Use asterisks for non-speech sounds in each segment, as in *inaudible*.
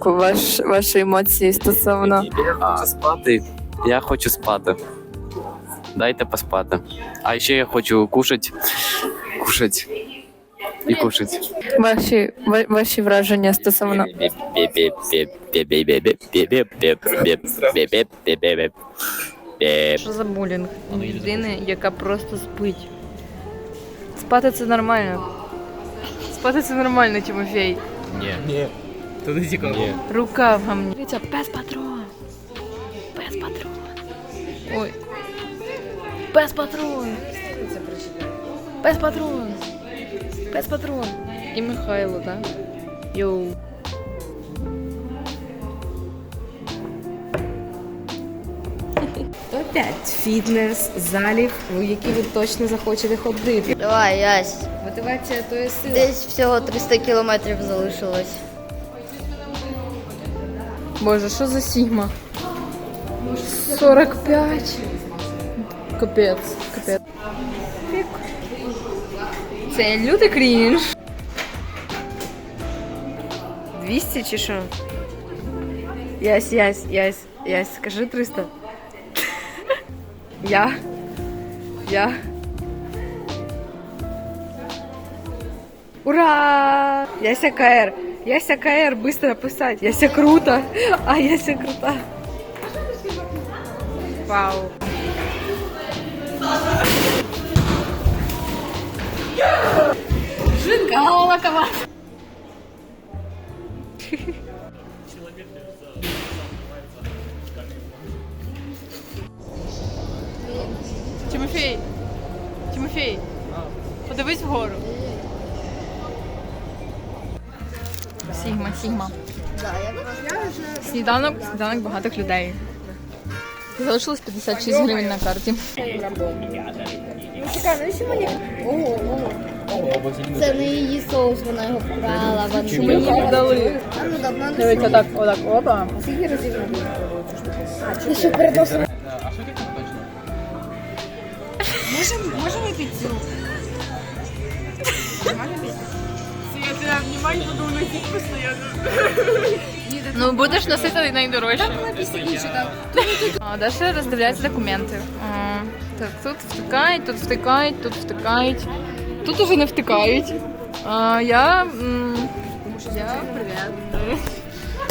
Ранку. Ваш ваші емоції стосовно Я хочу спати. Я хочу спати. Дайте поспати. А ще я хочу кушать. Кушать. І кушать. ваші ва- ваші враження стосовно Що за булінг? Людини, яка просто спить. Спати це нормально. Спати це нормально, Тимофій. Ні. То не цікаво. Ні. Рука в гамні. Дивіться, пес патрон. Пес патрон. Ой. Пес патрон. Пес патрон. Пес патрон. І Михайло, так? Йоу. Топ-5 фітнес, залів, у які ви точно захочете ходити. Давай, Ясь. Мотивація то є сила. Десь всього 300 кілометрів залишилось. Боже, що за сігма? 45. Капець, капець. Це лютий крінж. 200 чи що? Ясь, ясь, ясь, ясь, скажи 300. Я. Я. Ура! Яся КР. Яся КР, быстро писать. Яся круто. А Яся крута. Вау. Жинка, Голокова. Тимофій. Тимофій. Подивись вгору. Сігма. Сніданок, сніданок багатих людей. Залишилось 56 гривень на карті. Це не її соус, вона його вкрала. Вона Мені дали. Дивіться, так, отак, опа. Ти що передосила? Ну, будеш носити найдорожче. А, Даша роздивляється документи. А, Так, тут втикають, тут втикають, тут втикають. Тут уже не втикають. А, я. Я привіт.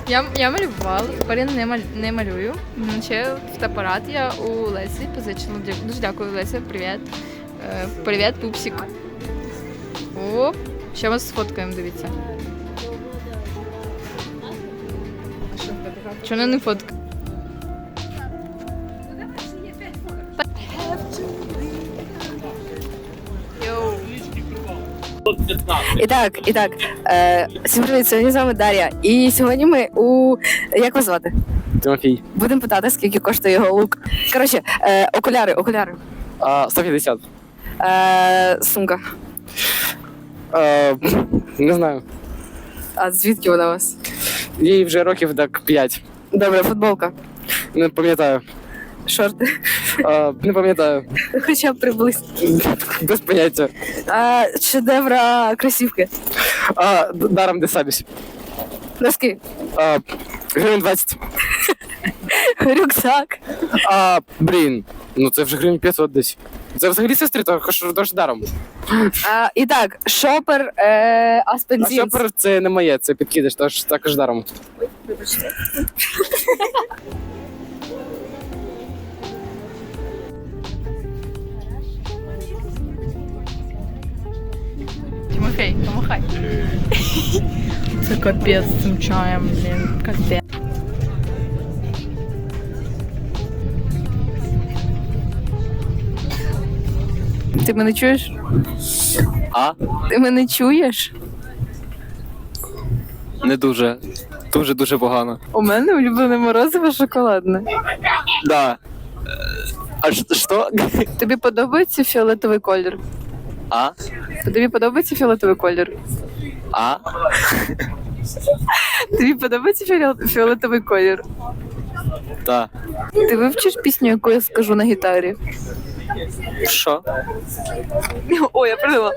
Я, я малювала, тепер я не, маль, не малюю. Ще фотоапарат я у Лесі позичила. Дуже дякую, Леся, привіт. Е, Привіт, пупсик. Оп. Ще вас сфоткаємо, дивіться. Чого не фотка? І так, і так. Е, всім привіт, сьогодні з вами Дар'я. І сьогодні ми у. Як вас звати? Тимофій. Будемо питати, скільки коштує його лук. Коротше, е, окуляри, окуляри. А, 150. Е, сумка. А, не знаю. А звідки вона у вас? Їй вже років так 5. Добре, футболка. Не пам'ятаю. Шорти. Е, не пам'ятаю. Хоча б приблизно. Без поняття. Е, шедевра кросівки. А, даром де сабісь. Носки. А, гривень 20. *laughs* Рюкзак. А, блін. Ну це вже гривень 500 десь. Це взагалі сестри, то хоч дуже даром. А, і так, шопер е, А шопер це не моє, це підкидиш, тож також даром. Тимофей, помахай. *laughs* Це капець з цим чаєм, блін, капець. Ти мене чуєш? А? Ти мене чуєш? Не дуже. Дуже дуже погано. У мене улюблене морозиво шоколадне. Да. А ш- що? Тобі подобається фіолетовий колір? А? Тобі подобається фіолетовий колір? А? Тобі подобається фіол- фіолетовий колір? Та. Ти вивчиш пісню, яку я скажу на гітарі? Що? О, я придумала.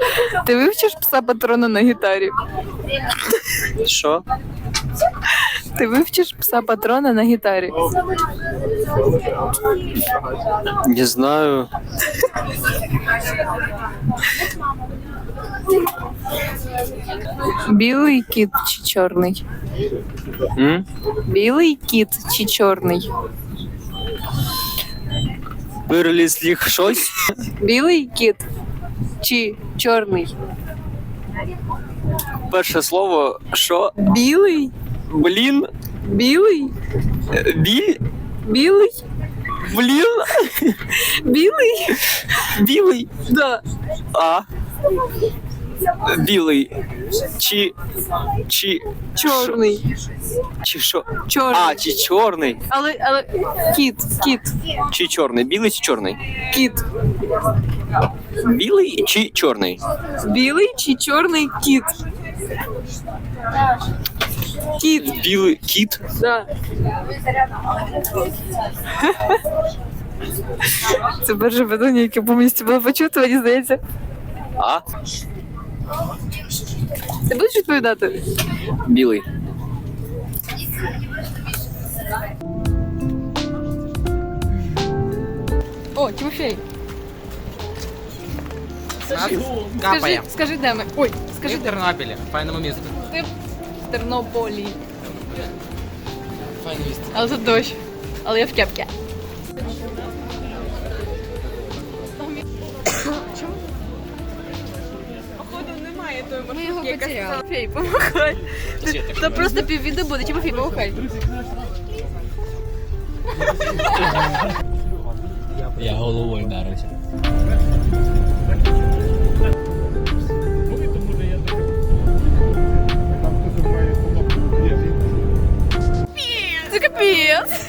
Ти вивчиш пса патрона на гітарі? Що? Ти вивчиш пса патрона на гітарі? Не знаю. Білий кіт чи чорний? М? Білий кіт чи чорний? Виролізліх щось? Білий кіт чи чорний? Перше слово, що? Білий? Блін? Білий? Біль? Білий? Блін? Білий? Білий? Да. А? Білий. Чи. Чи. Чорний. Чи що? Чорний. А, чи чорний? Але, але кіт, кіт, Чи чорний? Білий чи чорний? кіт. Білий чи чорний? Білий чи чорний кіт? Кіт, Білий кіт? да. *laughs* Це перше питання, яке повністю було почуто, мені здається. А? Ти будеш відповідати? Білий. О, Тимофей, скажи, Капає. скажи, де ми? Ой, Ми скажи, в де ми? Тернопілі, файному місту. Ти в Тернополі. Файне місто. Але тут дощ. Але я в кепці. Ми його потеряли. Тимофей, помахай. Та просто піввіди буде. Тимофей, помахай. Я головою вдарився. Це капець.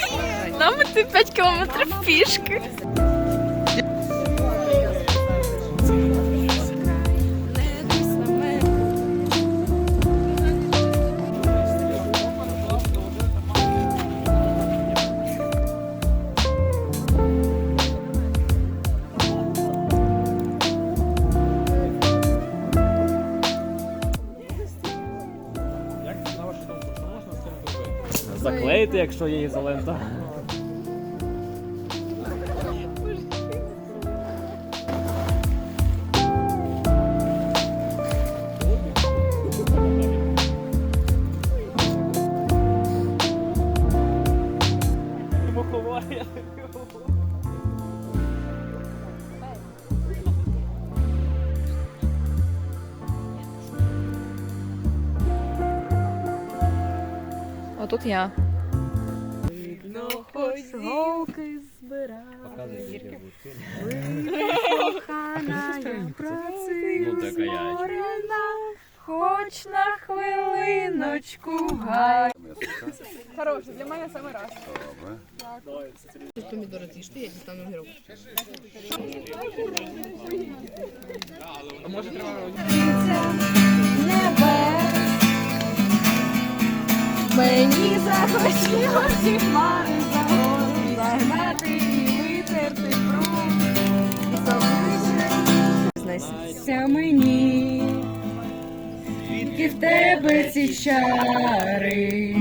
Нам іти 5 кілометрів пішки. Якщо є ізолента. А тут я. Хоч на хвилиночку гай. Хороше, для мене саме раз. Мені захотілося хмари за гору загнати і витерти пруд. Знайся мені, звідки в тебе ці чари.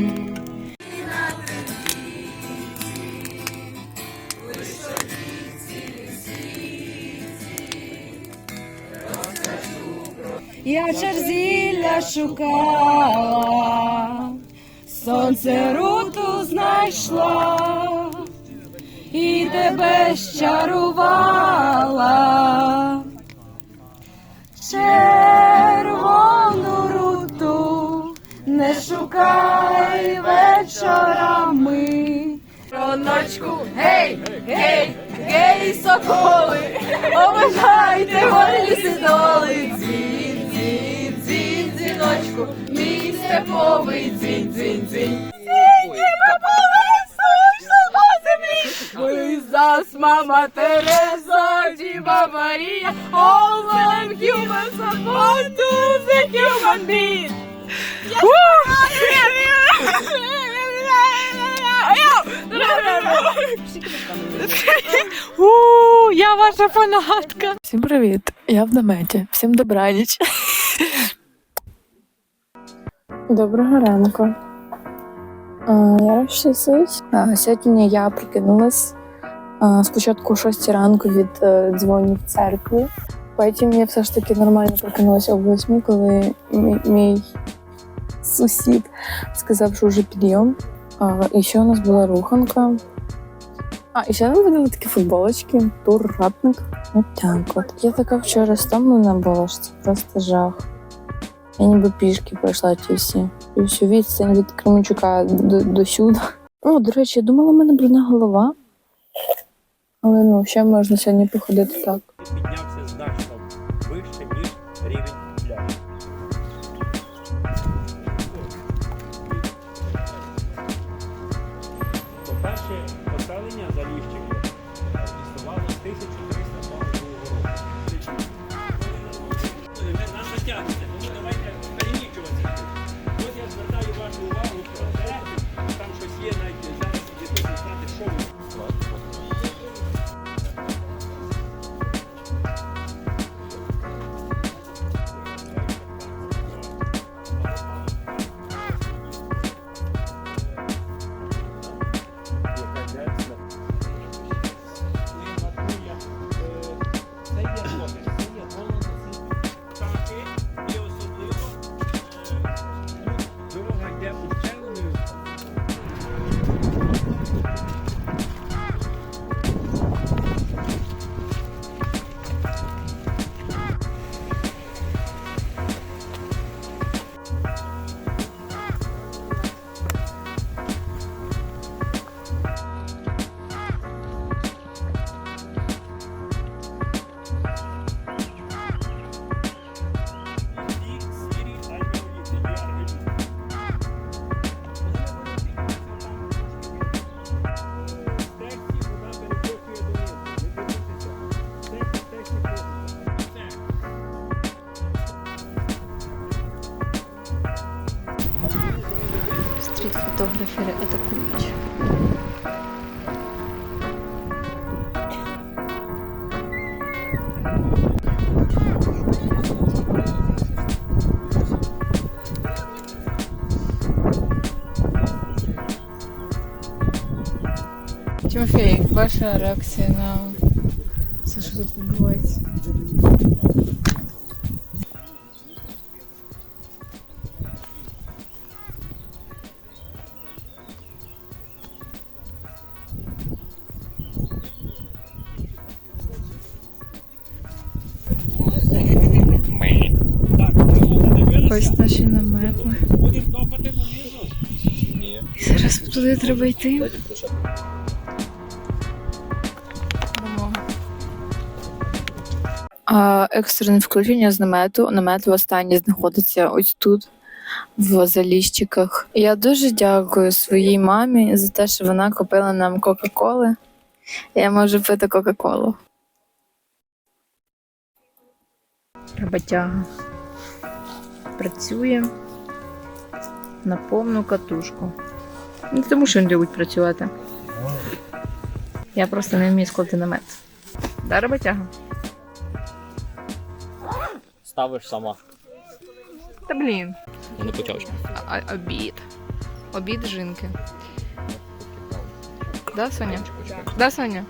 Я черзілля шукала, сонце руту знайшла і тебе щарувала. Червону не шукай вечорами. Роночку, гей, гей, гей, соколи, обажайте голі сидоли, дзвін, дзвін, дзвін, дзвіночку, мій степовий дзвін, дзвін, дзвін. We us, Mama Teresa, Diva Maria, all them humans are born to the human being. Я ваша фанатка. Всім привіт! Я в наметі. Всім добраніч. Доброго ранку. Я розчесуюсь. Сьогодні я прокинулась а, спочатку о 6 ранку від е, дзвонів церкви. Потім я все ж таки нормально прокинулася о 8, коли мій сусід сказав, що вже підйом. А, і ще у нас була руханка. А, і ще нам видали такі футболочки, тур, ратник. От так от. Я така вчора стомлена була, що це просто жах. Я ніби пішки пройшла ті всі. І всю відстань від Кременчука до, до сюди. О, до речі, я думала, в мене брудна голова. Але ну, ще можна сьогодні походити так. Ваша реакція на все, що тут відбувається? Ось наші намети. Зараз туди треба йти. Екстрене включення з намету. Намет востаннє знаходиться ось тут, в заліщиках. Я дуже дякую своїй мамі за те, що вона купила нам Кока-Коли. Я можу пити Кока-Колу. Роботяга. Працює на повну катушку. Не тому, що він любить працювати. Я просто не вмію склати намет. Да, роботяга? Ставиш сама. Та блін. Я не почав. А, обід. Обід жінки. Да, Соня? Да, Соня?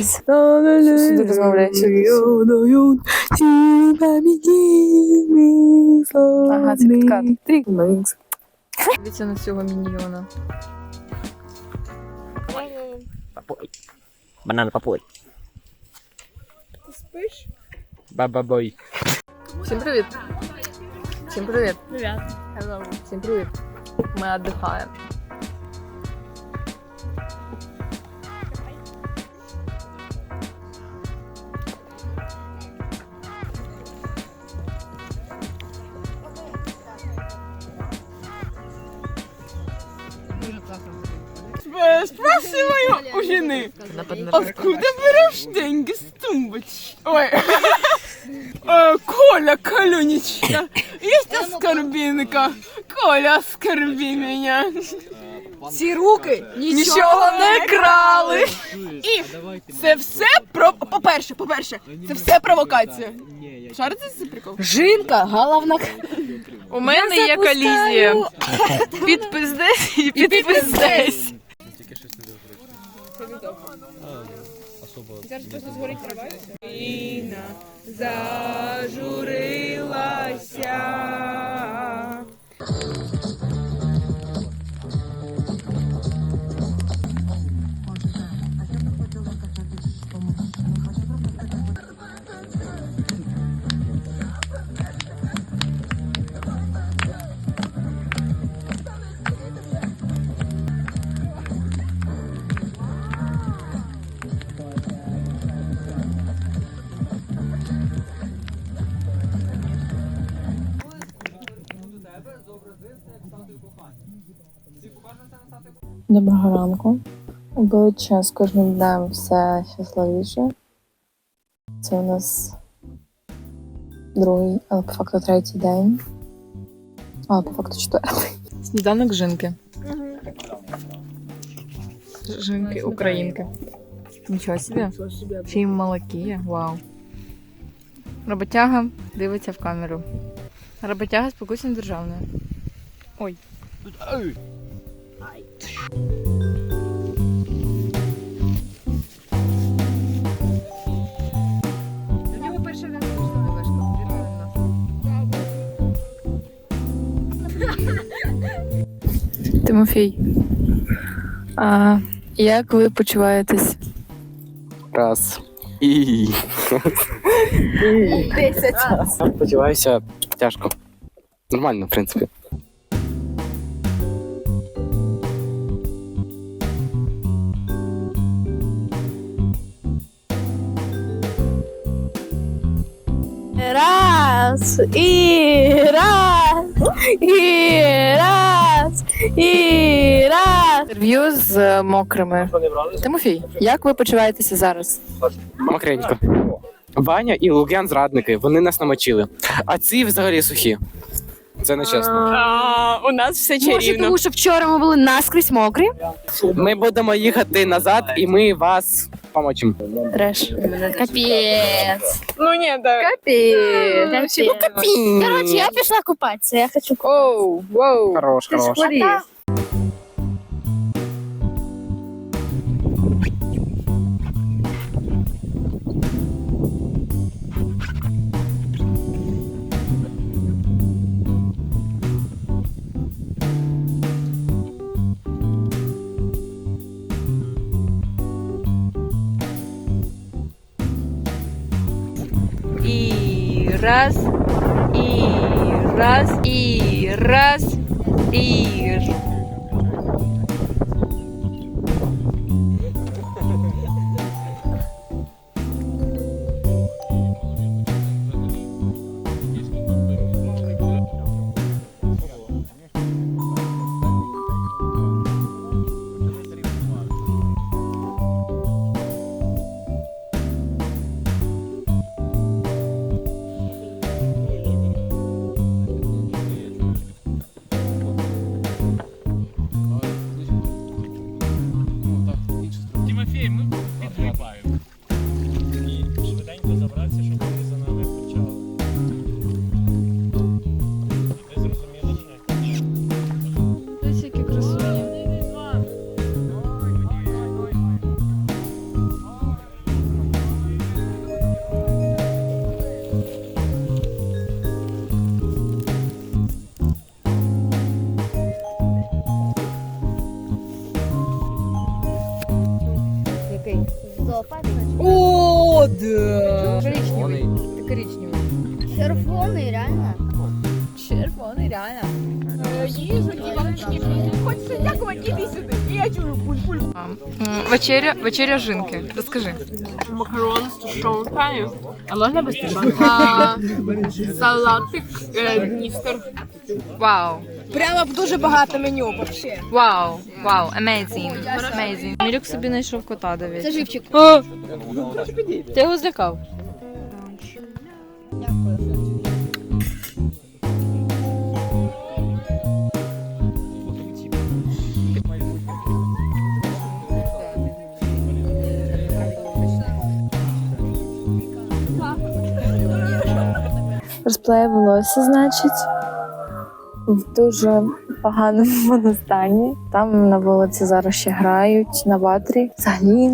накаталися. Сюди розмовляю. Ага, це підкат. Дивіться на цього міньйона. Банан попой. Ти спиш? Баба-бой. Всім привіт! Всім привіт! Привіт! Hello! Всім привіт! Ми віддихаємо. Спрашиваю у жены, откуда берешь деньги с тумбочки? Ой, Э, Коля, Коленечка, есть оскорбинка? Коля, оскорби меня. Ці руки нічого не крали. І це все про по-перше, по-перше, це все провокація. Шарите цей прикол? Жінка, головна. У мене є колізія. Підпис згорить трава. Війна десь. Доброго ранку. Обличчя з кожним днем все щасливіше. Це у нас другий, але по факту третій день. А, по факту четвертий. Сніданок жінки. Жінки, українки. Нічого собі. Ще й молоки. Вау. Роботяга дивиться в камеру. Роботяга спокійно державною. Ой. *laughs* Тимофій. А як ви почуваєтесь? Раз. І. *laughs* Сподіваюся, тяжко. Нормально, в принципі. Раз, і раз, і раз, і раз. Інтерв'ю з е, мокрими. Тимофій, як ви почуваєтеся зараз? Мокренько. Ваня і Лук'ян зрадники, вони нас намочили. А ці взагалі сухі. Це не чесно. у нас все Може, тому що вчора ми були наскрізь мокрі? Ми будемо їхати назад, і ми вас помочимо. Трэш. Капец. Ну ні, да. Капец. Капец. Короче, я пішла купатися, я хочу Оу, воу. Хорош, хорош. Раз, і раз, і раз, і Вечеря, вечеря жінки. Розкажи. Макарон з тушонкою. А можна без *laughs* А, Салатик е, Дністер. Вау. Прямо дуже багато меню вообще. Вау. Вау. Amazing. Amazing. Мілюк собі знайшов кота, дивіться. Це живчик. Ти його злякав. Розплеє волосся, значить, в дуже поганому *laughs* стані. Там на вулиці зараз ще грають на ватрі. Взагалі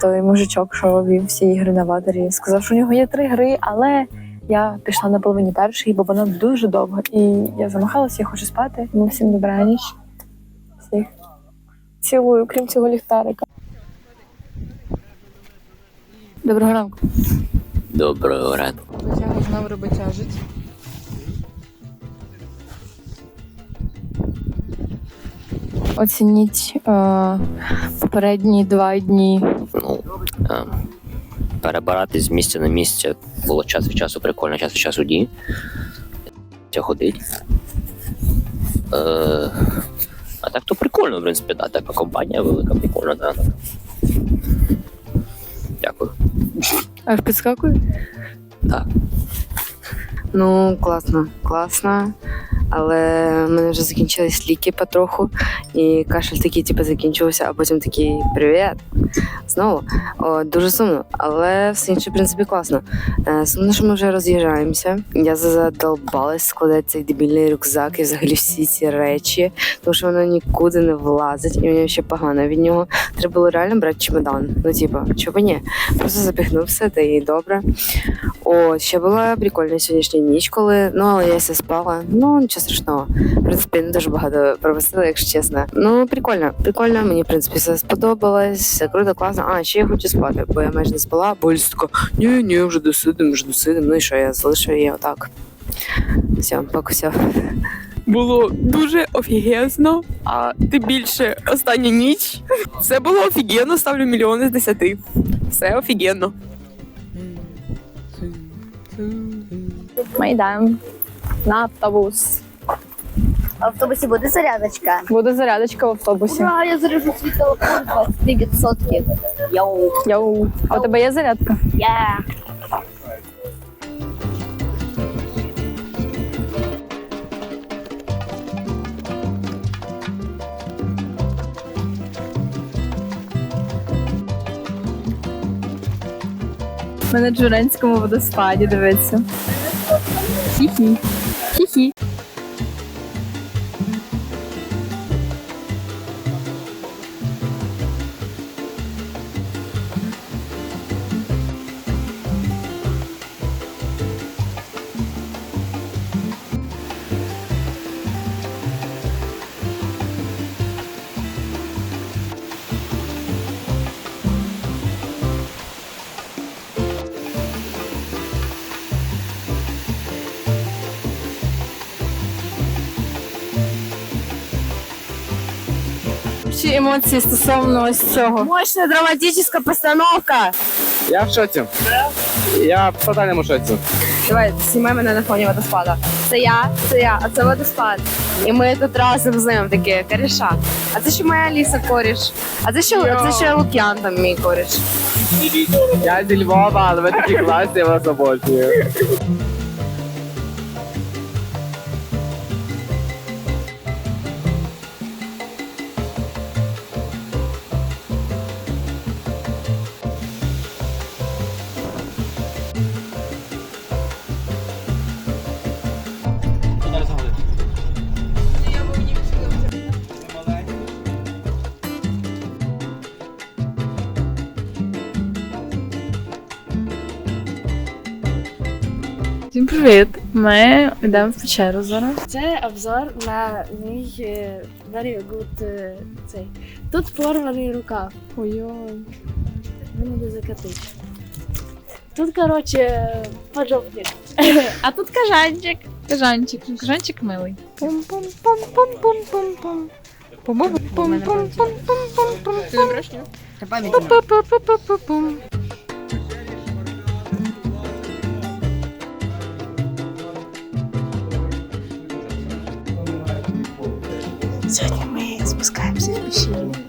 той мужичок, що вів всі ігри на ватрі, сказав, що у нього є три гри, але я пішла на половині першої, бо вона дуже довга. І я замахалася, я хочу спати. Ну, всім добра ніч. Всіх цілую, крім цього ліхтарика. Доброго ранку. Доброго ранку. Потягу знову роботяжить. Оцініть е, попередні два дні ну, е, перебирати з місця на місце було час від часу прикольно, час від часу ні. Це ходить. Е, а так то прикольно, в принципі, да, така компанія велика, прикольна, да. Аж підскакує? Так. Ну, класно, класно. Але в мене вже закінчились ліки потроху, і кашель такий, типу, закінчився, а потім такий привіт. Знову. О, дуже сумно, але все інше, в принципі, класно. Е, сумно, що ми вже роз'їжджаємося. Я задолбалась складати цей дебільний рюкзак і взагалі всі ці речі, тому що воно нікуди не влазить, і мені ще погано від нього. Треба було реально брати чемодан. Ну, типу, чого ні? Просто запіхнув все, та і добре. О, ще була прикольна сьогоднішня ніч, коли ну але я все спала. Ну нічого страшного. В принципі, не дуже багато пропустила, якщо чесно. Ну прикольно, прикольно. Мені в принципі все сподобалось, все круто, класно. А ще я хочу спати, бо я майже не спала, бо Ліса така, ні, ні, вже досидим, вже досидим. Ну і що я залишу її отак. Все, поки все. Було дуже офігезно, а тим більше остання ніч. Все було офігенно, ставлю мільйони з десяти. Все офігенно. Ми йдемо на автобус. В автобусі буде зарядочка. Буде зарядочка в автобусі. Ура, я заряджу свій телефон 23%. Йоу. Йоу. А у тебе є зарядка? Я. Ми на Джуренському водоспаді дивиться. Хі-хі. Хі-хі. Емоції стосовно ось цього. Мощна драматична постановка. Я в шоці. Я в тотальному шоці. Давай, знімай мене на фоні водоспада. Це я, це я, а це водоспад. І ми тут разом з ним такі коріша. А це ще моя Ліса коріш. А це ще, це ще Лук'ян там мій коріш. Я зі Львова, але ви такі класні, я вас обожнюю. Ми йдемо в печеру зараз. Це обзор на мій е, very good е, цей. Тут порваний рукав. Ой-ой. Він буде закатити. Тут, короче, поджопник. А тут кажанчик. Кажанчик, кажанчик милий. Пум-пум-пум-пум-пум-пум. Пум-пум-пум-пум-пум-пум. Ти не бреш, ні? Пу-пу-пу-пу-пу-пум. Сьогодні ми спускаємося в пещеру. Я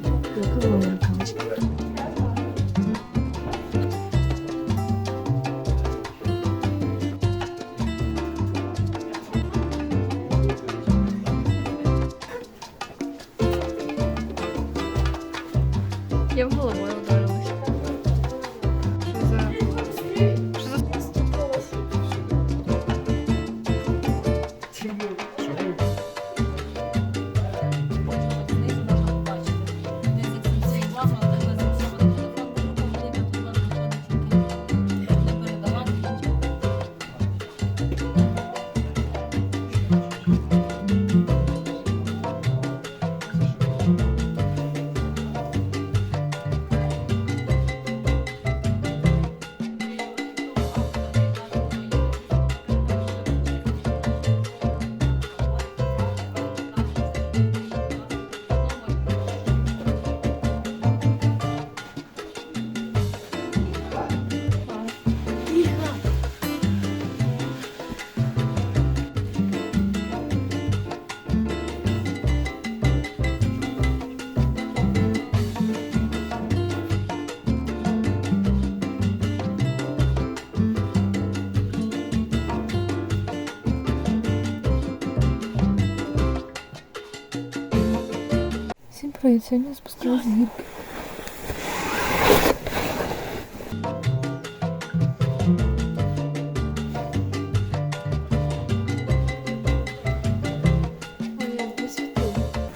Сьогодні я спускаюсь з гірки.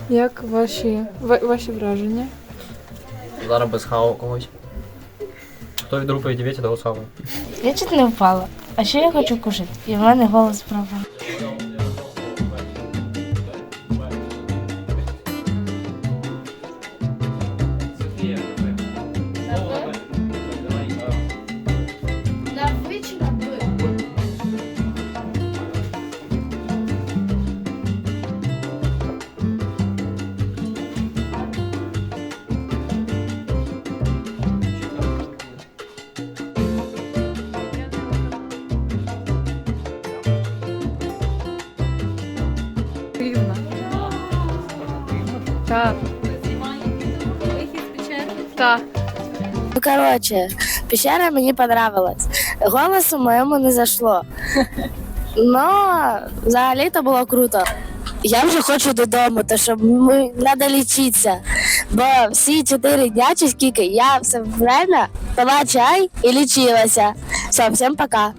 Як ваші, ва- ваші враження? Зараз без хау когось. Хто від групи відів'єте того самого? Я чуть не впала. А ще я хочу кушати. І в мене голос пропав. Так. Ну, коротше, пещера мені понравилась. Голосу моєму не зашло. Но взагалі то було круто. Я вже хочу додому, то що ми треба лічитися. Бо всі чотири дня чи скільки я все время пила чай і лічилася. Все, всім пока.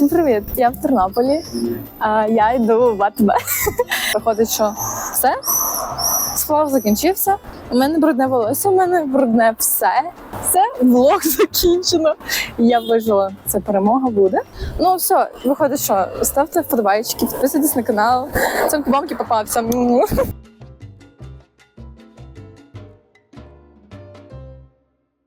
Всім привіт! Я в Тернополі. А я йду в АТБ. *laughs* Виходить, що все. Сплав закінчився. У мене брудне волосся, у мене брудне все. Все, влог *laughs* закінчено. Я вижила. Це перемога буде. Ну все, виходить, що ставте вподобайки, підписуйтесь на канал. Це бомки попався.